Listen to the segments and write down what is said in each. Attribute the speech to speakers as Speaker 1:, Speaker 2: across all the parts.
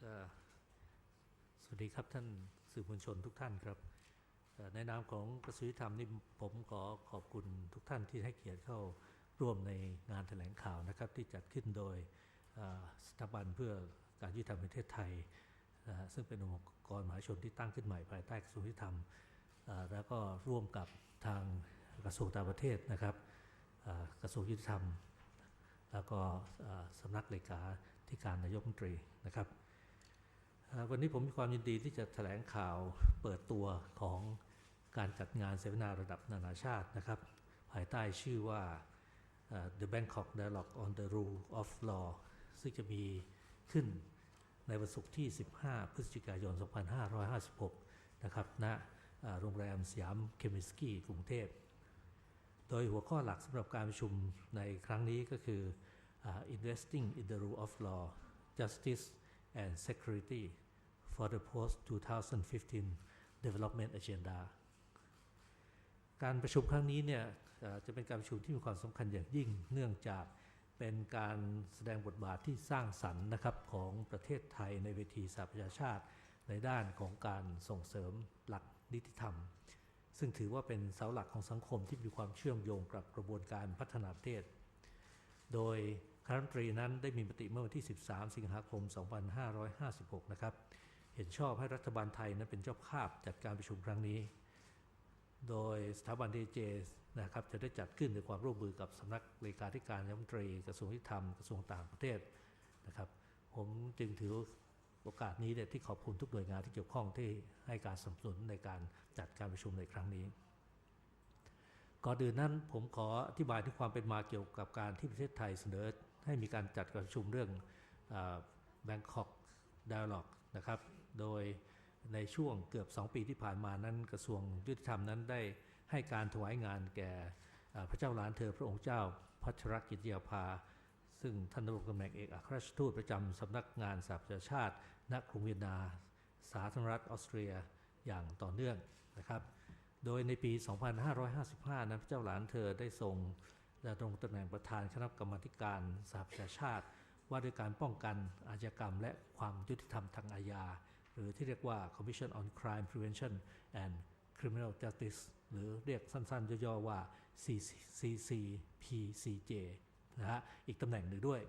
Speaker 1: สวัสดีครับท่านสื่อมวลชนทุกท่านครับ ในนามของกระทรวงยุติธรรมนี่ผมขอขอบคุณทุกท่านที่ให้เกียรติเข้าร่วมในงานแถลงข่าวนะครับ ที่จัดขึ้นโดยสถาบันเพื่อการยุติธรรมประเทศไทย ซึ่งเป็นองค์กรมหาชนที่ตั้งขึ้นใหม่ภายใต้กระทรวงยุติธรรม แล้วก็ร่วมกับทางกระทรวงต่างประเทศนะครับกระทรวงยุติธรรม แล้วก็สำนักเลขาธิการนายกรัฐมนตรีนะครับ วันนี้ผมมีความยินดีที่จะแถลงข่าวเปิดตัวของการจัดงานเสวนาระดับนานาชาตินะครับ ภายใต้ชื่อว่า The Bangkok Dialogue on the Rule of Law ซึ่งจะมีขึ้นในวันศุกร์ที่ 15 พฤศจิกายน 2556 นะครับณเอ่อโรงแรมสยามเคมิสกี้กรุงเทพ โดยหัวข้อหลักสำหรับการประชุมในครั้งนี้ก็คือ investing in the rule of law justice and security for the post 2015 development agenda การประชุมครั้งนี้เนี่ยจะเป็นการประชุมที่มีความสำคัญอย่างยิ่งเนื่องจากเป็นการแสดงบทบาทที่สร้างสรรค์นะครับของประเทศไทยในเวทีสหประชาชาติ ในด้านของการส่งเสริมหลักนิติธรรม ซึ่งถือว่าเป็นเสาหลักของสังคมที่มีความเชื่อมโยงกับกระบวนการพัฒนาประเทศ โดย คณะรัฐมนตรีนั้นได้มีมติเมื่อวันที่ 13 สิงหาคม 2556 นะครับ เห็นชอบให้รัฐบาลไทยนั้นเป็นเจ้าภาพจัดการประชุมครั้งนี้ โดยสถาบันดีเจนะครับจะได้จัดขึ้นในความร่วมมือกับสำนักเลขาธิการรัฐมนตรีกระทรวงยุติธรรมกระทรวงต่างประเทศนะครับผมจึงถือโอกาสนี้เนี่ยที่ขอบคุณทุกหน่วยงานที่เกี่ยวข้องที่ให้การสนับสนุนในการจัดการประชุมในครั้งนี้ ก่อนอื่นนั้นผมขออธิบายถึงความเป็นมาเกี่ยวกับการที่ประเทศไทยเสนอ ให้มีการจัดการประชุมเรื่องแบงคอกด a ล็อกนะครับ โดยในช่วงเกือบ 2 ปีที่ผ่านมานั้นกระทรวงยุติธรรมนั้นได้ให้การถวายงานแก่พระเจ้าหลานเธอพระองค์เจ้าพัชรกิติยาภา ซึ่งท่านดำรงตำแหน่งเอกอัครราชทูตประจำสำนักงานสหประชาชาติณกรุงเวียนนา สาธารณรัฐออสเตรียอย่างต่อเนื่องนะครับ โดยในปี 2555นั้นพระเจ้าหลานเธอได้ทรง ดำรงตำแหน่งประธานคณะกรรมการสหประชาชาติ ว่าด้วยการป้องกันอาชญากรรม และความยุติธรรมทางอาญาหรือที่เรียกว่า Commission on Crime Prevention and Criminal Justice หรือเรียกสั้นๆ ย่อๆว่า CCPCJ นะฮะอีกตำแหน่งหนึ่งด้วย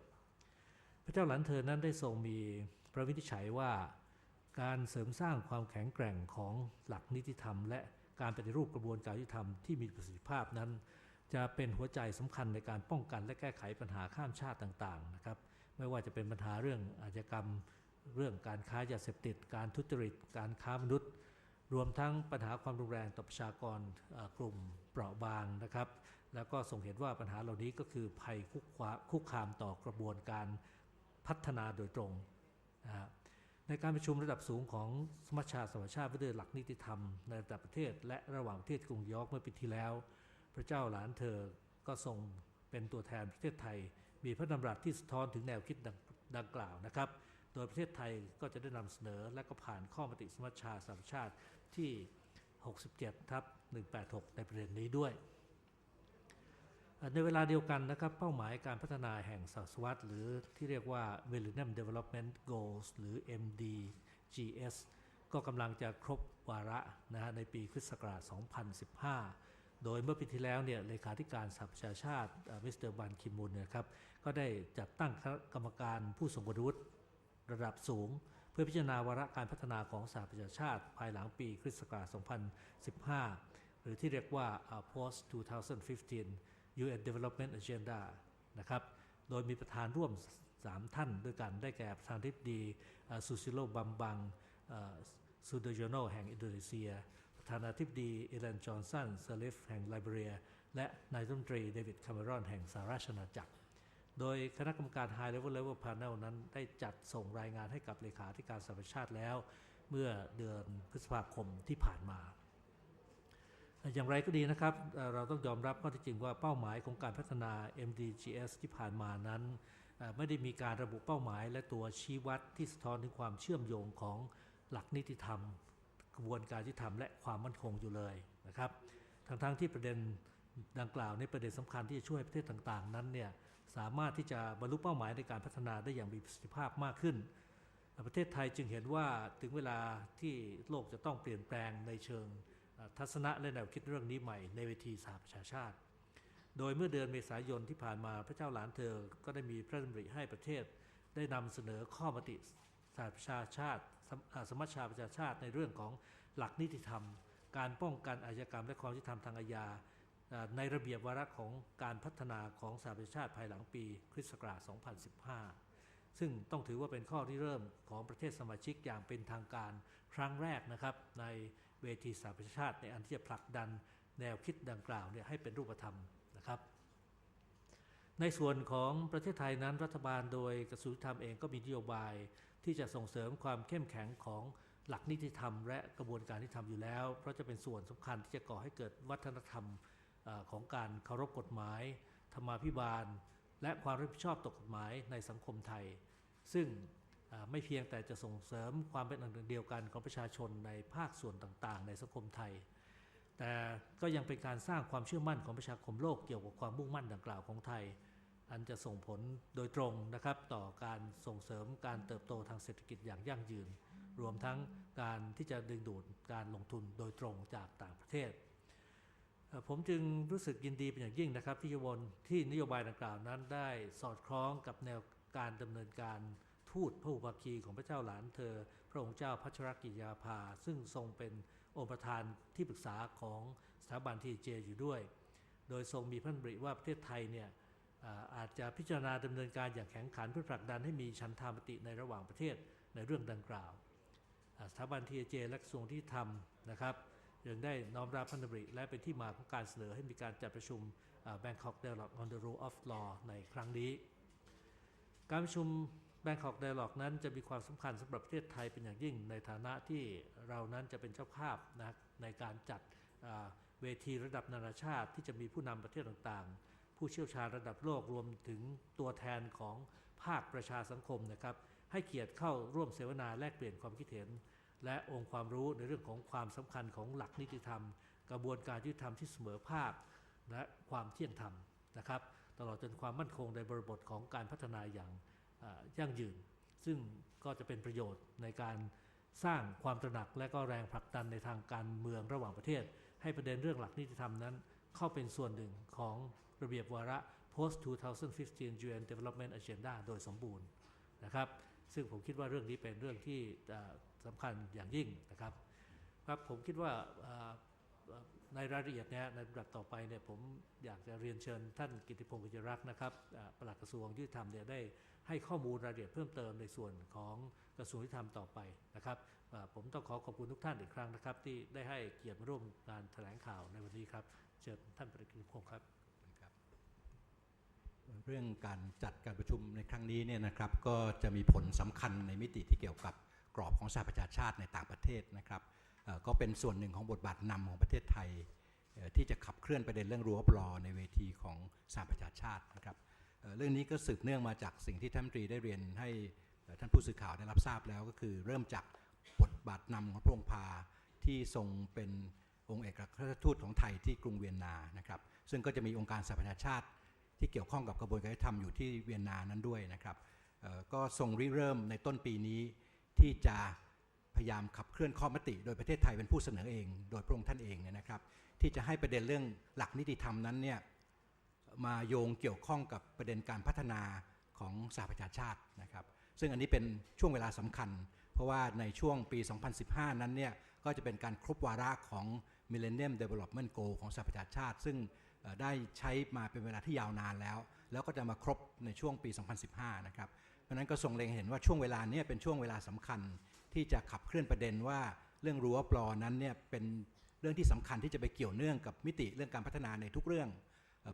Speaker 1: พระเจ้าหลานเธอนั้นได้ทรงมีพระวินิจฉัยว่า การเสริมสร้างความแข็งแกร่งของหลักนิติธรรม และการปฏิรูปกระบวนการยุติธรรมที่มีประสิทธิภาพนั้น จะเป็นหัวใจสำคัญในการป้องกันและแก้ไขปัญหาข้ามชาติต่างๆนะครับไม่ว่าจะเป็นปัญหาเรื่องอาชญากรรม เรื่องการค้ายาเสพติด การทุจริต การค้ามนุษย์ รวมทั้งปัญหาความรุนแรงต่อประชากรกลุ่มเปราะบางนะครับ แล้วก็ส่งเห็นว่าปัญหาเหล่านี้ก็คือภัยคุกคาคคามต่อกระบวนการพัฒนาโดยตรงนะในการประชุมระดับสูงของสมัชชาสหประชาชาติว่าด้วยหลักนิติธรรมในระดับประเทศ และระหว่างประเทศกรุงยอร์กเมื่อปีที่แล้ว พระเจ้าหลานเธอก็ทรงเป็นตัวแทนประเทศไทย มีพระดำรัสที่สะท้อนถึงแนวคิดดังดังกล่าวนะครับ โดยประเทศไทยก็จะได้นำเสนอและก็ผ่านข้อมติสมัชชาสหประชาติที่ 67ทับ186 ในประเด็นนี้ด้วย ในเวลาเดียวกันนะครับ เป้าหมายการพัฒนาแห่งศตวรรษหรือที่เรียกว่า Millennium Development Goals หรือ MDGs ก็กำลังจะครบวาระนะฮะในปีคศ2015 โดยเมื่อปีที่แล้วเนี่ยเลขาธิการสหประชาชาติมิสเตอร์บันคิมุนเนยครับก็ได้จัดตั้งคณะกรรมการผู้ทรงคุณวุฒิระดับสูง เพื่อพิจารณาวาระการพัฒนาของสหประชาชาติ ภายหลังปีคริสต์ศักราช 2015 หรือที่เรียกว่า post 2015 UN Development Agenda นะครับโดยมีประธานร่วม 3 ท่านด้วยกันได้แก่ประธานทิบดีซูซิโลบัมบังซูดโยโนแห่งอินโดนีเซีย ประธานาธิบดีเอเลนจอห์นสันเซเลฟแห่งไลเบีย และนายรัฐมนตรีเดวิดคาเมรอนแห่งสหราชอาณาจักร โดยคณะกรรมการ High Level Level Panel นั้นได้จัดส่งรายงานให้กับเลขาธิการสหประชาชาติแล้ว เมื่อเดือนพฤษภาคมที่ผ่านมา อย่างไรก็ดีนะครับ เราต้องยอมรับข้อที่จริงว่าเป้าหมายของการพัฒนา MDGs ที่ผ่านมานั้นไม่ได้มีการระบุเป้าหมายและตัวชี้วัดที่สะท้อนถึงความเชื่อมโยงของหลักนิติธรรม กระบวนการยุติธรรมและความมั่นคงอยู่เลยนะครับ ทั้งๆที่ประเด็นดังกล่าวในประเด็นสำคัญที่จะช่วยประเทศต่างๆ นั้นเนี่ยสามารถที่จะบรรลุเป้าหมายในการพัฒนาได้อย่างมีประสิทธิภาพมากขึ้น ประเทศไทยจึงเห็นว่าถึงเวลาที่โลกจะต้องเปลี่ยนแปลงในเชิงทัศนะและแนวคิดเรื่องนี้ใหม่ในเวทีสหประชาชาติ โดยเมื่อเดือนเมษายนที่ผ่านมาพระเจ้าหลานเธอ ก็ได้มีพระราชดำริให้ประเทศ ได้นำเสนอข้อมติสหประชาชาติ สมัชชาประชาชาติในเรื่องของหลักนิติธรรม การป้องกันอาชญากรรมและความยุติธรรมทางอาญาอ่าในระเบียบวาระของการพัฒนาของสหประชาชาติภายหลังปีคริสต์ศักราช 2015 ซึ่งต้องถือว่าเป็นข้อที่เริ่มของประเทศสมาชิกอย่างเป็นทางการครั้งแรกนะครับ ในเวทีสหประชาชาติในอันที่จะผลักดันแนวคิดดังกล่าวเนี่ยให้เป็นรูปธรรมนะครับในส่วนของประเทศไทยนั้นรัฐบาลโดยกระทรวงยุติธรรมเองก็มีนโยบาย ที่จะส่งเสริมความเข้มแข็งของหลักนิติธรรม และกระบวนการนิติธรรมอยู่แล้ว เพราะจะเป็นส่วนสำคัญที่จะก่อให้เกิดวัฒนธรรมอของการเคารพกฎหมาย ธรรมาภิบาล และความรับผิดชอบต่อกฎหมายในสังคมไทย ซึ่งไม่เพียงแต่จะส่งเสริมความเป็นอันหนึ่งเดียวกันของประชาชนในภาคส่วนต่างๆ ในสังคมไทย แต่ก็ยังเป็นการสร้างความเชื่อมั่นของประชาคมโลกเกี่ยวกับความมุ่งมั่นดังกล่าวของไทย อันจะส่งผลโดยตรงนะครับต่อการส่งเสริมการเติบโตทางเศรษฐกิจอย่างยั่งยืน รวมทั้งการที่จะดึงดูดการลงทุนโดยตรงจากต่างประเทศ ผมจึงรู้สึกยินดีเป็นอย่างยิ่งนะครับ ที่ยวนที่นโยบายดังกล่าวนั้นได้สอดคล้องกับแนวการดำเนินการทูตพระอุปคีของพระเจ้าหลานเธอ พระองค์เจ้าพัชรกิติยาภา ซึ่งทรงเป็นองค์ประธานที่ปรึกษาของสถาบันทีเจอยู่ด้วย โดยทรงมีพระดำริว่าประเทศไทยเนี่ย อาจจะพิจารณาดำเนินการอย่างแข็งขันเพื่อผลักดันให้มีฉันทามติในระหว่างประเทศในเรื่องดังกล่าวสถาบันทีเจและกระทรวงที่ทำนะครับยังได้น้อมรับพระดำริและเป็นที่มาของการเสนอให้มีการจัดประชุม Bangkok Dialogue on the Rule of Law ในครั้งนี้ การประชุม Bangkok Dialogue นั้นจะมีความสำคัญสำหรับประเทศไทยเป็นอย่างยิ่ง ในฐานะที่เรานั้นจะเป็นเจ้าภาพนะในการจัดเวทีระดับนานาชาติที่จะมีผู้นำประเทศต่างๆ ผู้เชี่ยวชาญระดับโลกรวมถึงตัวแทนของภาคประชาสังคมนะครับ ให้เกียรติเข้าร่วมเสวนาแลกเปลี่ยนความคิดเห็น และองค์ความรู้ในเรื่องของความสำคัญของหลักนิติธรรม กระบวนการยุติธรรมที่เสมอภาค และความเที่ยงธรรมนะครับ ตลอดจนความมั่นคงในบริบทของการพัฒนาอย่างยั่งยืน ซึ่งก็จะเป็นประโยชน์ในการสร้างความตระหนักและก็แรงผลักดันในทางการเมืองระหว่างประเทศ ให้ประเด็นเรื่องหลักนิติธรรมนั้น เข้าเป็นส่วนหนึ่งของ ระเบียบวาระ post 2015 UN Development Agenda โดยสมบูรณ์นะครับ ซึ่งผมคิดว่าเรื่องนี้เป็นเรื่องที่สำคัญอย่างยิ่งนะครับครับผมคิดว่าในรายละเอียดเนี่ยในลำดับต่อไปเนี่ยผมอยากจะเรียนเชิญท่านกิติพงศ์กิจรักษ์นะครับปลัดกระทรวงยุติธรรมเนี่ยได้ให้ข้อมูลรายละเอียดเพิ่มเติมในส่วนของกระทรวงยุติธรรมต่อไปนะครับผมต้องขอขอบคุณทุกท่านอีกครั้งนะครับ ที่ได้ให้เกียรติมาร่วมงานแถลงข่าวในวันนี้ครับเชิญท่านปลัดกิติพงศ์ครับ
Speaker 2: เรื่องการจัดการประชุมในครั้งนี้เนี่ยนะครับก็จะมีผลสำคัญในมิติที่เกี่ยวกับกรอบของสหประชาชาติในต่างประเทศนะครับก็เป็นส่วนหนึ่งของบทบาทนำของประเทศไทย ที่จะขับเคลื่อนประเด็นเรื่องรั้วปลอในเวทีของสหประชาชาตินะครับเรื่องนี้ก็สืบเนื่องมาจากสิ่งที่ท่านตรีได้เรียนให้ท่านผู้สื่อข่าวได้รับทราบแล้วก็คือเริ่มจากบทบาทนำของพระองค์พาที่ทรงเป็นองค์เอกอัครราชทูตของไทยที่กรุงเวียนนานะครับซึ่งก็จะมีองค์การสหประชาชาติ ที่เกี่ยวข้องกับกระบวนการยุติธรรมอยู่ที่เวียนนานั้นด้วยนะครับก็ทรงริเริ่มในต้นปีนี้ที่จะพยายามขับเคลื่อนข้อมติ โดยประเทศไทยเป็นผู้เสนอเอง โดยพระองค์ท่านเองเนี่ยนะครับ ที่จะให้ประเด็นเรื่องหลักนิติธรรมนั้นเนี่ยมาโยงเกี่ยวข้องกับประเด็นการพัฒนาของสหประชาชาตินะครับ ซึ่งอันนี้เป็นช่วงเวลาสำคัญ เพราะว่าในช่วงปี 2015 นั้นเนี่ยก็จะเป็นการครบวาระของ Millennium Development Goal ของสหประชาชาติ ซึ่ง ได้ใช้มาเป็นเวลาที่ยาวนานแล้ว แล้วก็จะมาครบในช่วงปี 2015 นะครับ เพราะนั้นก็ทรงเล็งเห็นว่าช่วงเวลาเนี้เป็นช่วงเวลาสำคัญที่จะขับเคลื่อนประเด็นว่าเรื่องรั้วปลอนั้นเนี่ยเป็นเรื่องที่สำคัญที่จะไปเกี่ยวเนื่องกับมิติเรื่องการพัฒนาในทุกเรื่อง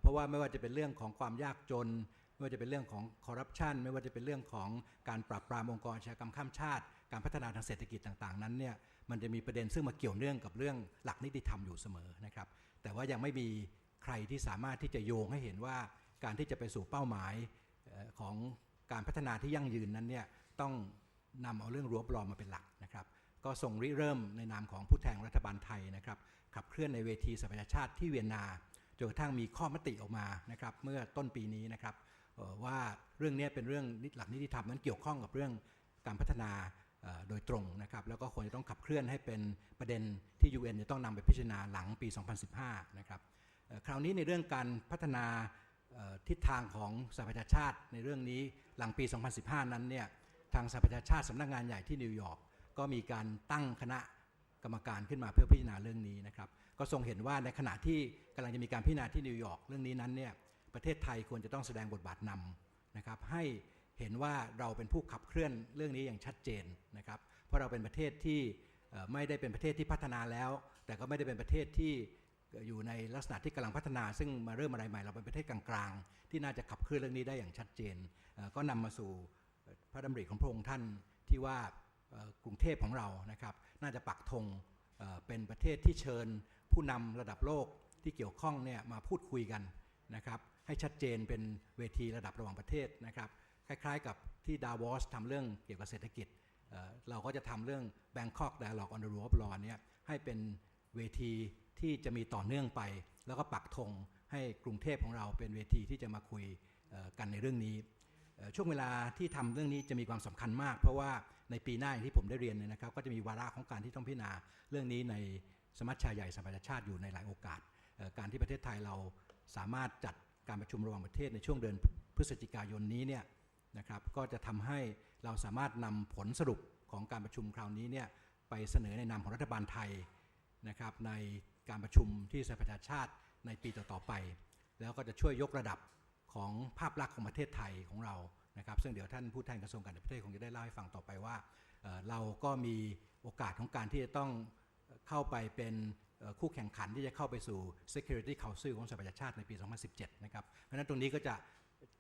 Speaker 2: เพราะว่าไม่ว่าจะเป็นเรื่องของความยากจน ไม่ว่าจะเป็นเรื่องของคอร์รัปชันไม่ว่าจะเป็นเรื่องของการปราบปรามองค์กรชากรรมข้ามชาติ การพัฒนาทางเศรษฐกิจต่างๆ นั้นเนี่ยมันจะมีประเด็นซึ่งมาเกี่ยวเนื่องกับเรื่องหลักนิติธรรมอยู่เสมอนะครับแต่ว่ายังไม่มี ใครที่สามารถที่จะโยงให้เห็นว่าการที่จะไปสู่เป้าหมายของการพัฒนาที่ยั่งยืนนั้นเนี่ยต้องนำเอาเรื่องรั้วปลอมมาเป็นหลักนะครับก็ส่งริเริ่มในนามของผู้แทนรัฐบาลไทยนะครับขับเคลื่อนในเวทีสหประชาชาติที่เวียนนาจนกระทั่งมีข้อมติออกมานะครับเมื่อต้นปีนี้นะครับว่าเรื่องนี้เป็นเรื่องหลักนิติธรรมนั้นเกี่ยวข้องกับเรื่องการพัฒนาโดยตรงนะครับแล้วก็ควรจะต้องขับเคลื่อนให้เป็นประเด็นที่ UN จะต้องนำไปพิจารณาหลังปี 2015 นะครับ คราวนี้ในเรื่องการพัฒนาทิศทางของสหประชาชาติในเรื่องนี้หลังปี 2015 นั้นเนี่ยทางสหประชาชาติสำนักงานใหญ่ที่นิวยอร์กก็มีการตั้งคณะกรรมการขึ้นมาเพื่อพิจารณาเรื่องนี้นะครับก็ทรงเห็นว่าในขณะที่กำลังจะมีการพิจารณาที่นิวยอร์กเรื่องนี้นั้นเนี่ยประเทศไทยควรจะต้องแสดงบทบาทนำนะครับให้เห็นว่าเราเป็นผู้ขับเคลื่อนเรื่องนี้อย่างชัดเจนนะครับเพราะเราเป็นประเทศที่ไม่ได้เป็นประเทศที่พัฒนาแล้ว แต่ก็ไม่ได้เป็นประเทศที่ อยู่ในลักษณะที่กำลังพัฒนา ซึ่งมาเริ่มอะไรใหม่เราเป็นประเทศกลางๆ ที่น่าจะขับเคลื่อนเรื่องนี้ได้อย่างชัดเจน ก็นำมาสู่พระดำริของพระองค์ท่านที่ว่ากรุงเทพของเรานะครับน่าจะปักธงเป็นประเทศที่เชิญผู้นำระดับโลกที่เกี่ยวข้องเนี่ยมาพูดคุยกันนะครับให้ชัดเจนเป็นเวทีระดับระหว่างประเทศนะครับคล้ายๆกับที่ดาวอสทำเรื่องเกี่ยวกับเศรษฐกิจเราก็จะทำเรื่อง Bangkok Dialogue on the Rule of Law เนี่ยให้เป็นเวที ที่จะมีต่อเนื่องไป แล้วก็ปักธงให้กรุงเทพของเราเป็นเวทีที่จะมาคุยกันในเรื่องนี้ ช่วงเวลาที่ทำเรื่องนี้จะมีความสำคัญมาก เพราะว่าในปีหน้าอย่างที่ผมได้เรียนเนี่ยนะครับ ก็จะมีวาระของการที่ต้องพิจารณาเรื่องนี้ในสมัชชาใหญ่สหประชาชาติอยู่ในหลายโอกาส การที่ประเทศไทยเราสามารถจัดการประชุมระหว่างประเทศในช่วงเดือนพฤศจิกายนนี้เนี่ยนะครับก็จะทำให้เราสามารถนำผลสรุปของการประชุมคราวนี้เนี่ยไปเสนอในนามของรัฐบาลไทยนะครับใน การประชุมที่สหประชาชาติในปีต่อๆไป แล้วก็จะช่วยยกระดับของภาพลักษณ์ของประเทศไทยของเรานะครับ ซึ่งเดี๋ยวท่านผู้แทนกระทรวงการต่างประเทศคงจะได้เล่าให้ฟังต่อไปว่าเเราก็มีโอกาสของการที่จะต้องเข้าไปเป็นคู่แข่งขันที่จะเข้าไปสู่ Security Council ของสหประชาชาติในปี 2017 นะครับ เพราะฉะนั้นตรงนี้ก็จะ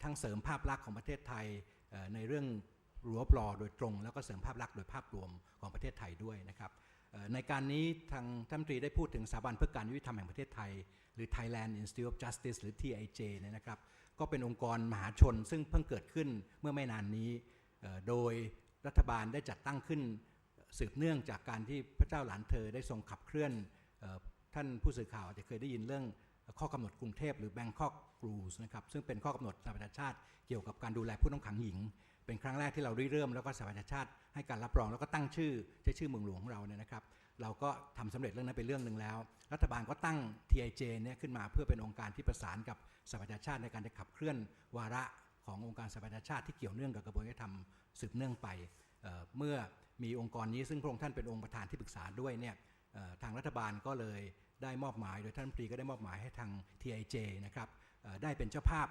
Speaker 2: ทั้งเสริมภาพลักษณ์ของประเทศไทยในเรื่องรั้วปลอโดยตรง แล้วก็เสริมภาพลักษณ์โดยภาพรวมของประเทศไทยด้วยนะครับ ในการนี้ทางท่านตรีได้พูดถึงสถาบันเพื่อการยุติธรรมแห่งประเทศไทย หรือ Thailand Institute of Justice หรือ TIJ เนี่ยนะครับ ก็เป็นองค์กรมหาชนซึ่งเพิ่งเกิดขึ้นเมื่อไม่นานนี้ โดยรัฐบาลได้จัดตั้งขึ้นสืบเนื่องจากการที่พระเจ้าหลานเธอได้ทรงขับเคลื่อนท่านผู้สื่อข่าวอาจจะเคยได้ยินเรื่องข้อกำหนดกรุงเทพหรือ Bangkok Rules นะครับซึ่งเป็นข้อกำหนดสหประชาชาติเกี่ยวกับการดูแลผู้ต้องขังหญิง เป็นครั้งแรกที่เราริเริ่มแล้วก็สหประชาชาติให้การรับรองแล้วก็ตั้งชื่อใช้ชื่อเมืองหลวงของเราเนี่ยนะครับ เราก็ทำสำเร็จเรื่องนั้นเป็นเรื่องหนึ่งแล้ว รัฐบาลก็ตั้ง TIJ เนี่ยขึ้นมาเพื่อเป็นองค์การที่ประสานกับสหประชาชาติในการจะขับเคลื่อนวาระขององค์การสหประชาชาติที่เกี่ยวเนื่องกับกระบวนการยุติธรรมสืบเนื่องไปเเมื่อมีองค์กรนี้ซึ่งพระองค์ท่านเป็นองค์ประธานที่ปรึกษาด้วยเนี่ยทางรัฐบาลก็เลยได้มอบหมาย โดยท่านรัฐมนตรีก็ได้มอบหมายให้ทาง TIJ นะครับได้เป็นเจ้าภาพ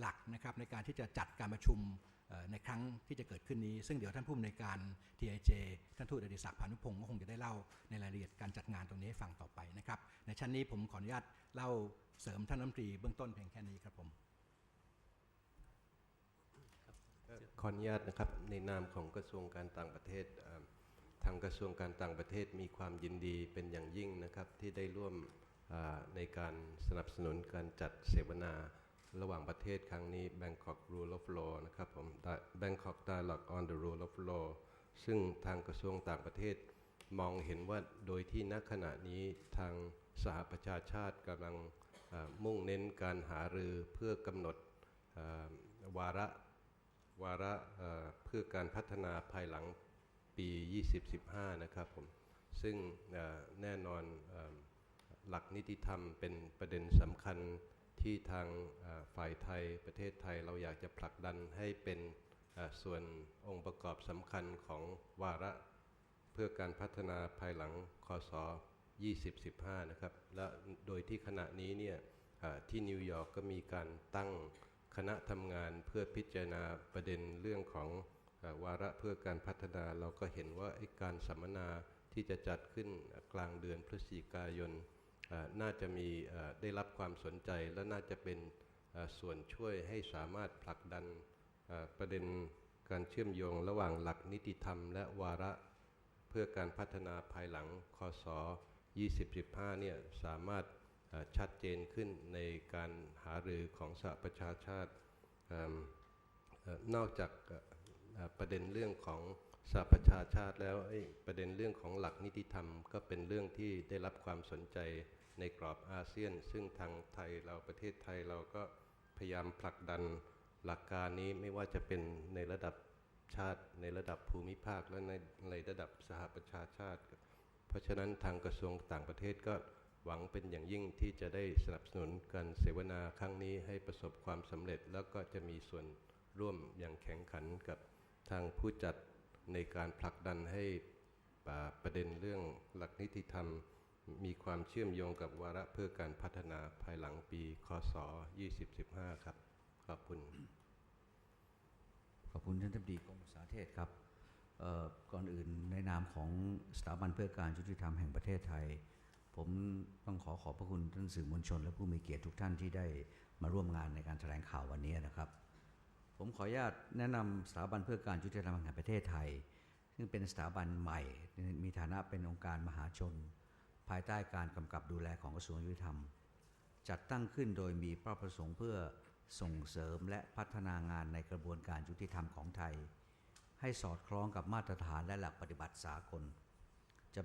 Speaker 2: หลักนะครับในการที่จะจัดการประชุม ในครั้งที่จะเกิดขึ้นนี้ ซึ่งเดี๋ยวท่านผู้อำนวยการ TIJ ท่านทูตอดิศักดิ์พานุพงศ์ก็คงจะได้เล่าในรายละเอียดการจัดงานตรงนี้ให้ฟังต่อไปนะครับ ในชั้นนี้ผมขออนุญาตเล่าเสริมท่านรัฐมนตรีเบื้องต้นเพียงแค่นี้ครับผม
Speaker 3: ขออนุญาตนะครับในนามของกระทรวงการต่างประเทศทางกระทรวงการต่างประเทศมีความยินดีเป็นอย่างยิ่งนะครับที่ได้ร่วมในการสนับสนุนการจัดเสวนา ระหว่างประเทศครั้งนี้ Bangkok Rule of Law นะครับผม Bangkok Dialogue on the Rule of Law ซึ่งทางกระทรวงต่างประเทศมองเห็นว่าโดยที่ณขณะนี้ทางสหประชาชาติกำลังมุ่งเน้นการหารือเพื่อกำหนดวาระวาระเพื่อการพัฒนาภายหลังปี 2015 นะครับผม ซึ่งแน่นอนหลักนิติธรรมเป็นประเด็นสำคัญ ที่ทางฝ่ายไทยประเทศไทยเราอยากจะผลักดันให้เป็นส่วนองค์ประกอบสำคัญของวาระเพื่อการพัฒนาภายหลังคศ2015 นะครับ และโดยที่ขณะนี้เนี่ยที่นิวยอร์กก็มีการตั้งคณะทำงานเพื่อพิจารณาประเด็นเรื่องของวาระเพื่อการพัฒนาเราก็เห็นว่าไอ้การสัมมนาที่จะจัดขึ้นกลางเดือนพฤศจิกายน น่าจะมีได้รับความสนใจและน่าจะเป็นส่วนช่วยให้สามารถผลักดันประเด็นการเชื่อมโยงระหว่างหลักนิติธรรม และวาระเพื่อการพัฒนาภายหลังคศ2015เนี่ยสามารถชัดเจนขึ้นในการหารือของสหประชาชาตินอกจากประเด็นเรื่องของ สหประชาชาติแล้วประเด็นเรื่องของหลักนิติธรรม ก็เป็นเรื่องที่ได้รับความสนใจในกรอบอาเซียน ซึ่งทางไทยเราประเทศไทยเราก็พยายามผลักดันหลักการนี้ไม่ว่าจะเป็นในระดับชาติในระดับภูมิภาคและในในระดับสหประชาชาติ เพราะฉะนั้นทางกระทรวงต่างประเทศก็หวังเป็นอย่างยิ่งที่จะได้สนับสนุนการเสวนาครั้งนี้ให้ประสบความสำเร็จ แล้วก็จะมีส่วนร่วมอย่างแข็งขันกับทางผู้จัด ในการผลักดันให้ประเด็นเรื่องหลักนิติธรรม มีความเชื่อมโยงกับวาระเพื่อการพัฒนาภายหลังปีคศ 2015 ครับ ขอบคุณ
Speaker 4: ขอบคุณท่านทิบดีกรมสาเทศครับก่อนอื่นในนามของสถาบันเพื่อการยุติธรรมแห่งประเทศไทย ผมต้องขอขอบพระคุณท่านสื่อมวลชน และผู้มีเกียรติทุกท่านที่ได้มาร่วมงานในการแถลงข่าววันนี้นะครับ ผมขออนุญาตแนะนำสถาบันเพื่อการยุติธรรมแห่งประเทศไทย ซึ่งเป็นสถาบันใหม่ มีฐานะเป็นองค์การมหาชน ภายใต้การกำกับดูแลของกระทรวงยุติธรรม จัดตั้งขึ้นโดยมีเป้าประสงค์เพื่อส่งเสริมและพัฒนางานในกระบวนการยุติธรรมของไทย ให้สอดคล้องกับมาตรฐานและหลักปฏิบัติสากล จะ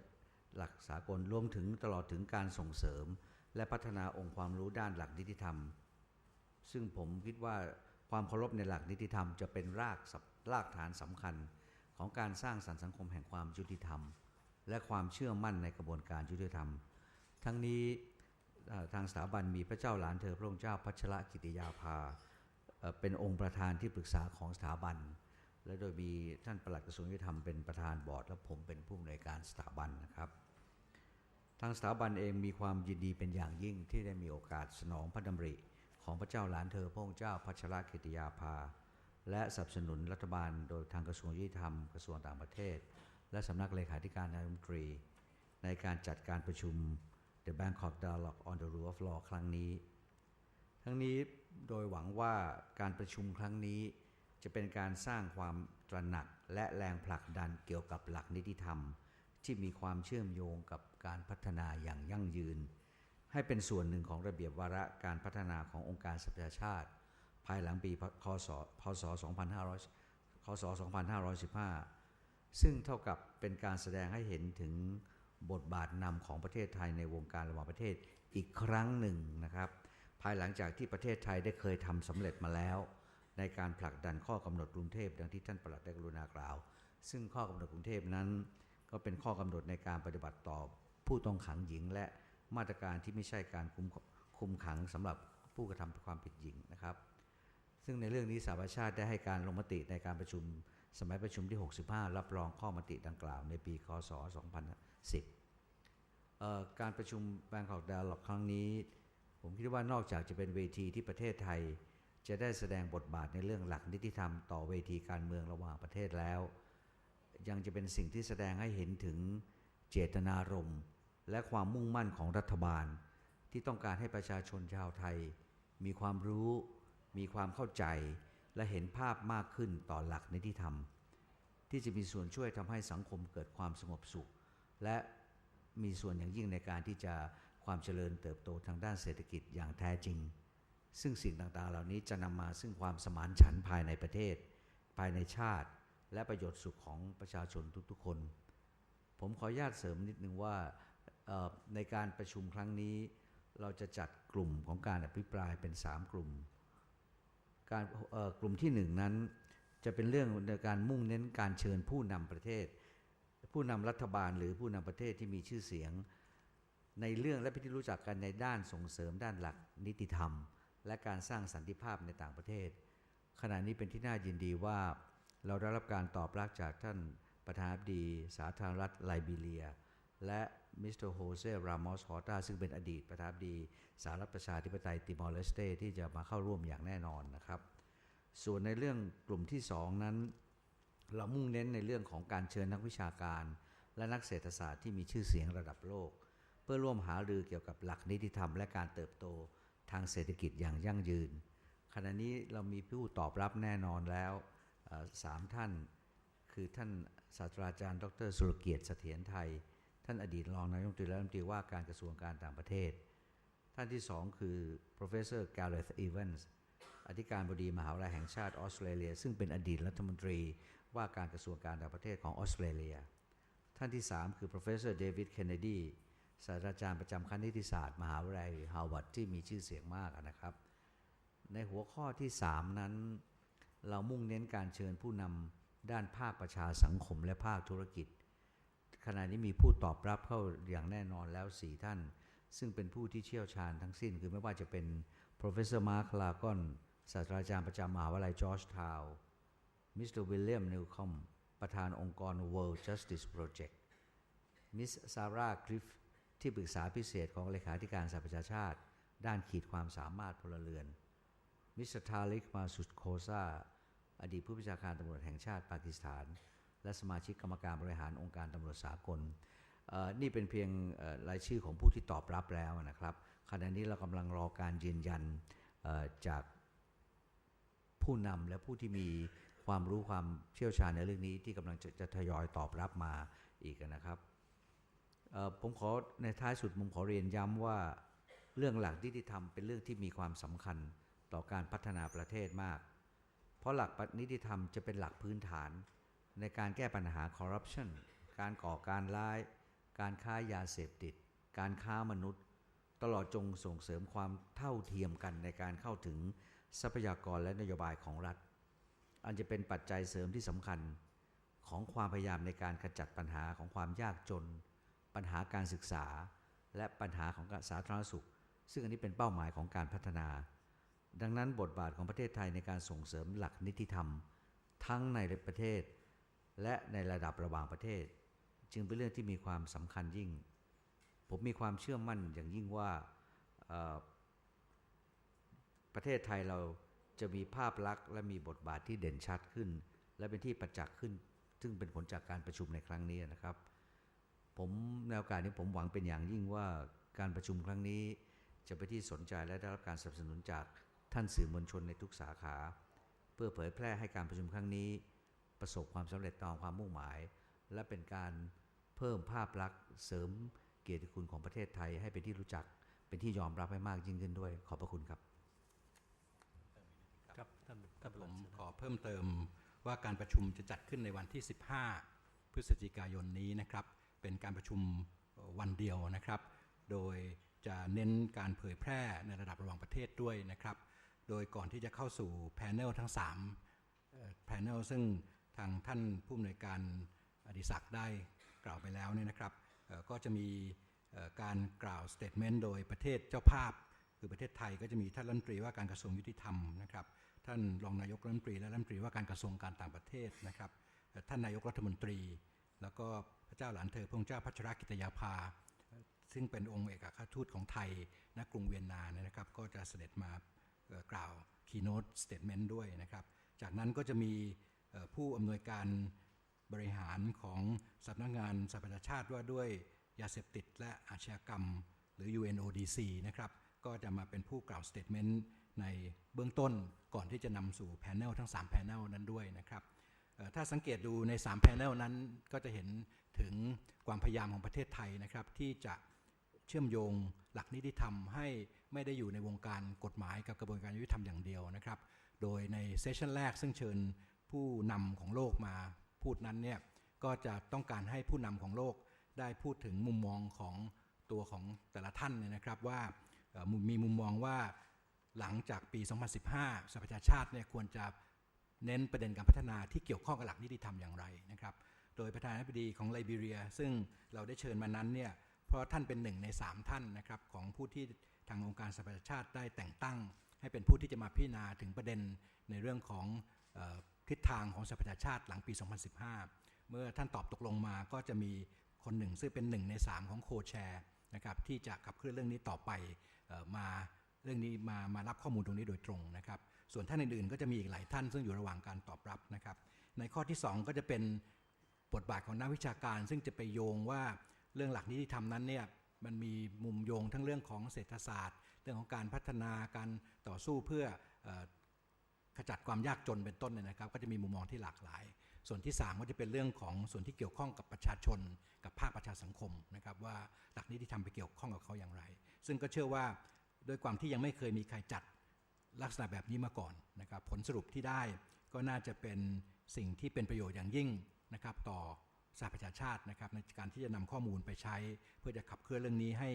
Speaker 4: หลักสากลรวมถึงตลอดถึงการส่งเสริม และพัฒนาองค์ความรู้ด้านหลักนิติธรรม ซึ่งผมคิดว่า ความเคารพในหลักนิติธรรมจะเป็นรากสับรากฐานสำคัญของการสร้างสรรค์สังคมแห่งความยุติธรรม และความเชื่อมั่นในกระบวนการยุติธรรม ทั้งนี้ทางสถาบันมีพระเจ้าหลานเธอพระองค์เจ้าพัชรกิติยาภาเอ่อเป็นองค์ประธานที่ปรึกษาของสถาบัน และโดยมีท่านปลัดกระทรวงยุติธรรมเป็นประธานบอร์ดและผมเป็นผู้อำนวยการสถาบันนะครับ ทางสถาบันเองมีความยินดีเป็นอย่างยิ่งที่ได้มีโอกาสสนองพระดำริ ของพระเจ้าหลานเธอพระองค์เจ้าพัชรกิติยาภา และสนับสนุนรัฐบาลโดยทางกระทรวงยุติธรรมกระทรวงต่างประเทศ และสำนักเลขาธิการนายกรัฐมนตรี ในการจัดการประชุม The Bangkok Dialogue on the Rule of Law ครั้งนี้ ทั้งนี้โดยหวังว่าการประชุมครั้งนี้จะเป็นการสร้างความตระหนักและแรงผลักดันเกี่ยวกับหลักนิติธรรม ที่มีความเชื่อมโยงกับการพัฒนาอย่างยั่งยืน ให้เป็นส่วนหนึ่งของระเบียบวาระการพัฒนาขององค์การสหประชาชาติ ภายหลังปีคศพศ2500คศ2515 ซึ่งเท่ากับเป็นการแสดงให้เห็นถึงบทบาทนำของประเทศไทยในวงการระหว่างประเทศอีกครั้งหนึ่งนะครับ ภายหลังจากที่ประเทศไทยได้เคยทำสำเร็จมาแล้ว ในการผลักดันข้อกำหนดกรุงเทพดังที่ท่านประหลัดได้กรุณากล่าว ซึ่งข้อกำหนดกรุงเทพนั้น ก็เป็นข้อกำหนดในการปฏิบัติต่อผู้ต้องขังหญิงและ มาตรการที่ไม่ใช่การคุมคุมขังสำหรับผู้กระทำความผิดหญิงนะครับ ซึ่งในเรื่องนี้สหประชาติได้ให้การลงมติในการประชุมสมัยประชุมที่ 65 รับรองข้อมติดังกล่าวในปีคศ 2010 การประชุม Bangkok Dialogue ครั้งนี้ ผมคิดว่านอกจากจะเป็นเวทีที่ประเทศไทย จะได้แสดงบทบาทในเรื่องหลักนิติธรรมต่อเวทีการเมืองระหว่างประเทศแล้ว ยังจะเป็นสิ่งที่แสดงให้เห็นถึงเจตนารมณ์ และความมุ่งมั่นของรัฐบาล ที่ต้องการให้ประชาชนชาวไทย มีความรู้ มีความเข้าใจ และเห็นภาพมากขึ้นต่อหลักนิติธรรม ที่จะมีส่วนช่วยทำให้สังคมเกิดความสงบสุข และมีส่วนอย่างยิ่งในการที่จะความเจริญเติบโตทางด้านเศรษฐกิจอย่างแท้จริง ซึ่งสิ่งต่างๆ เหล่านี้จะนำมาซึ่งความสมานฉันท์ภายในประเทศ ภายในชาติ และประโยชน์สุขของประชาชนทุกๆคน ผมขออนุญาตเสริมนิดนึงว่า ในการประชุมครั้งนี้ เราจะจัดกลุ่มของการอภิปรายเป็น 3 กลุ่ม การกลุ่มที่หนึ่งนั้น จะเป็นเรื่องในการมุ่งเน้นการเชิญผู้นำประเทศ ผู้นำรัฐบาลหรือผู้นำประเทศที่มีชื่อเสียง ในเรื่องและเป็นที่รู้จักกันในด้านส่งเสริมด้านหลักนิติธรรม และการสร้างสันติภาพในต่างประเทศ ขณะนี้เป็นที่น่ายินดีว่าเราได้รับการตอบรับจากท่านประธานาธิบดีสาธารณรัฐไลบีเรีย และ มิสเตอร์โฮเซรามอสฮอร์ตาซึ่งเป็นอดีตประธานาธิบดีสหรัฐประชาธิปไตยติมอร์เลสเตที่จะมาเข้าร่วมอย่างแน่นอนนะครับ ส่วนในเรื่องกลุ่มที่สองนั้น เรามุ่งเน้นในเรื่องของการเชิญนักวิชาการ และนักเศรษฐศาสตร์ที่มีชื่อเสียงระดับโลก เพื่อร่วมหารือเกี่ยวกับหลักนิติธรรม และการเติบโตทางเศรษฐกิจอย่างยั่งยืน ขณะนี้เรามีผู้ตอบรับแน่นอนแล้วสามท่าน คือท่านศาสตราจารย์ ดรสุรเกียรติเสถียรไทย ท่านอดีตรองนายกรัฐมนตรีและรัฐมนตรีว่าการกระทรวงการต่างประเทศ ท่านที่สองคือ professor Gareth Evans อธิการบดีมหาวิทยาลัยแห่งชาติออสเตรเลีย ซึ่งเป็นอดีตรัฐมนตรีว่าการกระทรวงการต่างประเทศของออสเตรเลีย ท่านที่ 3 คือ professor David Kennedy ศาสตราจารย์ประจำคณะนิติศาสตร์ มหาวิทยาลัยฮาวาดที่มีชื่อเสียงมากนะครับ ในหัวข้อที่ 3 นั้น เรามุ่งเน้นการเชิญผู้นำด้านภาคประชาสังคมและภาคธุรกิจ ขณะนี้มีผู้ตอบรับเข้าอย่างแน่นอนแล้ว 4 ท่าน ซึ่งเป็นผู้ที่เชี่ยวชาญทั้งสิ้น คือไม่ว่าจะเป็น Professor Mark Lagon ศาสตราจารย์ประจำมหาวิทยาลัยจอร์จทาวน์มิสเตอร์วิลเลียมนิวคอมประธานองค์กร World Justice Project มิสซาร่าคริฟที่ปรึกษาพิเศษของเลขาธิการสหประชาชาติ ด้านขีดความสามารถพลเรือน มิสเตอร์ทาลิกมาสุดโคซาอดีตผู้บัญชาการตำรวจแห่งชาติปากีสถาน และสมาชิกกรรมการบริหารองค์การตำรวจสากลนี่เป็นเพียงรายชื่อของผู้ที่ตอบรับแล้วนะครับขณะนี้เรากำลังรอการยืนยันจากผู้นำและผู้ที่มีความรู้ความเชี่ยวชาญในเรื่องนี้ที่กำลังจะจะทยอยตอบรับมาอีกนะครับผมขอในท้ายสุดผมขอเรียนย้ำว่าเรื่องหลักนิติธรรมเป็นเรื่องที่มีความสำคัญต่อการพัฒนาประเทศมาก เพราะหลักนิติธรรมจะเป็นหลักพื้นฐาน ในการแก้ปัญหาคอร์รัปชันการก่อการร้าย การค้ายาเสพติด การค้ามนุษย์ ตลอดจงส่งเสริมความเท่าเทียมกันในการเข้าถึงทรัพยากรและนโยบายของรัฐ อันจะเป็นปัจจัยเสริมที่สำคัญของความพยายามในการขจัดปัญหาของความยากจน ปัญหาการศึกษา และปัญหาของการสาธารณสุข ซึ่งอันนี้เป็นเป้าหมายของการพัฒนา ดังนั้นบทบาทของประเทศไทยในการส่งเสริมหลักนิติธรรม ทั้งในประเทศ และในระดับระหว่างประเทศ จึงเป็นเรื่องที่มีความสำคัญยิ่ง ผมมีความเชื่อมั่นอย่างยิ่งว่าประเทศไทยเราจะมีภาพลักษณ์และมีบทบาทที่เด่นชัดขึ้น และเป็นที่ประจักษ์ขึ้น ซึ่งเป็นผลจากการประชุมในครั้งนี้นะครับ ผมในโอกาสนี้ผมหวังเป็นอย่างยิ่งว่าการประชุมครั้งนี้จะไปที่สนใจและได้รับการสนับสนุนจากท่านสื่อมวลชนในทุกสาขา เพื่อเผยแพร่ให้การประชุมครั้งนี้ ประสบความสำเร็จตามความมุ่งหมาย และเป็นการเพิ่มภาพลักษณ์เสริมเกียรติคุณของประเทศไทยให้เป็นที่รู้จัก เป็นที่ยอมรับให้มากยิ่งขึ้นด้วย ขอบพระคุณครับ
Speaker 1: ครับท่านท่านประห
Speaker 2: ผ
Speaker 1: ลัด
Speaker 2: ม
Speaker 1: เชิญ
Speaker 2: ขอเพิ่มเติมว่าการประชุมจะจัดขึ้นในวันที่ 15 พฤศจิกายนนี้นะครับ เป็นการประชุมเอ่อวันเดียวนะครับ โดยจะเน้นการเผยแพร่ในระดับระหว่างประเทศด้วยนะครับ โดยก่อนที่จะเข้าสู่แพนเนลทั้ง3แพนเนลซึ่งทางท่านผู้อำนวยการอดิศักดิ์ได้กล่าวไปแล้วเนี่ยนะครับก็จะมีการกล่าวสเตทเมนต์โดยประเทศเจ้าภาพ คือประเทศไทยก็จะมีท่านรัฐมนตรีว่าการกระทรวงยุติธรรมนะครับท่านรองนายกรัฐมนตรีและรัฐมนตรีว่าการกระทรวงการต่างประเทศนะครับท่านนายกรัฐมนตรี แล้วก็พระเจ้าหลานเธอพระองค์เจ้าพัชรกิตยาภา ซึ่งเป็นองค์เอกอัครทูตของไทยณกรุงเวียนนาเนี่ยนะครับ ก็จะเสด็จมากล่าว keynote statement ด้วยนะครับ จากนั้นก็จะมี ผู้อำนวยการบริหารของสำนักงานสหประชาชาติว่าด้วยยาเสพติดและอาชญากรรม หรือ UNODC นะครับก็จะมาเป็นผู้กล่าว statement ในเบื้องต้นก่อนที่จะนำสู่แพนเนลทั้ง 3 แพนเนลนั้นด้วยนะครับถ้าสังเกตดูใน 3 แพนเนลนั้นก็จะเห็นถึงความพยายามของประเทศไทยนะครับที่จะเชื่อมโยงหลักนิติธรรมให้ไม่ได้อยู่ในวงการกฎหมายกับกระบวนการยุติธรรมอย่างเดียวนะครับ โดยในเซสชันแรกซึ่งเชิญ ผู้นำของโลกมาพูดนั้นเนี่ยก็จะต้องการให้ผู้นำของโลกได้พูดถึงมุมมองของตัวของแต่ละท่านเนี่ยนะครับว่ามีมุมมองว่าหลังจากปี 2015 สหประชาชาติเนี่ยควรจะเน้นประเด็นการพัฒนาที่เกี่ยวข้องกับหลักนิติธรรมอย่างไรนะครับ โดยประธานาธิบดีของไลบีเรีย ซึ่งเราได้เชิญมานั้นเนี่ยเพราะท่านเป็นหนึ่งใน 3 ท่านนะครับของผู้ที่ทางองค์การสหประชาชาติได้แต่งตั้ง ให้เป็นผู้ที่จะมาพิจารณาถึงประเด็นในเรื่องของ ทิศทางของสหประชาชาติหลังปี 2015 เมื่อท่านตอบตกลงมาก็จะมีคนหนึ่ง ซึ่งเป็นหนึ่งใน 3 ของโคแชร์นะครับที่จะขับเคลื่อนเรื่องนี้ต่อไปออมาเรื่องนี้มามารับข้อมูลตรงนี้โดยตรงนะครับ ส่วนท่านอื่นๆก็จะมีอีกหลายท่าน ซึ่งอยู่ระหว่างการตอบรับนะครับ ในข้อที่ 2 ก็จะเป็นบทบาทของนักวิชาการ ซึ่งจะไปโยงว่าเรื่องหลักนิติธรรมนั้นเนี่ยมันมีมุมโยงทั้งเรื่องของเศรษฐศาสตร์ เรื่องของการพัฒนาการต่อสู้เพื่ออ ขจัดความยากจนเป็นต้นเนี่ยนะครับ ก็จะมีมุมมองที่หลากหลาย ส่วนที่ 3 ก็จะเป็นเรื่องของส่วนที่เกี่ยวข้องกับประชาชน กับภาคประชาสังคมนะครับ ว่าหลักนิติธรรมไปเกี่ยวข้องกับเขาอย่างไร ซึ่งก็เชื่อว่าด้วยความที่ยังไม่เคยมีใครจัดลักษณะแบบนี้มาก่อนนะครับ ผลสรุปที่ได้ก็น่าจะเป็นสิ่งที่เป็นประโยชน์อย่างยิ่งนะครับ ต่อสหประชาชาตินะครับในการที่จะนำข้อมูลไปใช้ เพื่อจะขับเคลื่อนเรื่องนี้ให้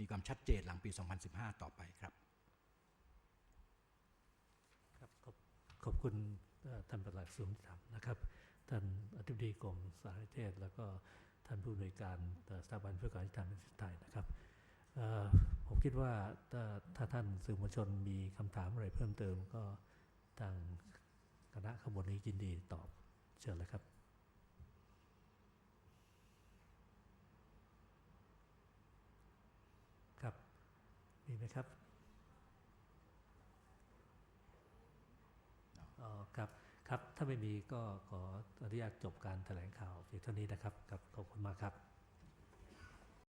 Speaker 2: มีความชัดเจนหลังปี 2015 ต่อไปครับ
Speaker 1: ครับ ขอบคุณท่านประหลัดกระทรวงธรรมนะครับ ท่านอธิบดีกรมสารนิเทศ แล้วก็ท่านผู้อำนวยการสถาบันเพื่อการยุติธรรมแห่งประเทศไทยนะครับผมคิดว่าถ้าถ้าท่านสื่อมวลชนมีคำถามอะไรเพิ่มเติมก็ทางคณะขบวนนี้ยินดีตอบเชิญเลยครับครับ มีไหมครับ อ๋อ ครับครับ ถ้าไม่มีก็ขออนุญาตจบการแถลงข่าวเพียงเท่านี้นะครับครับขอบคุณมากครับ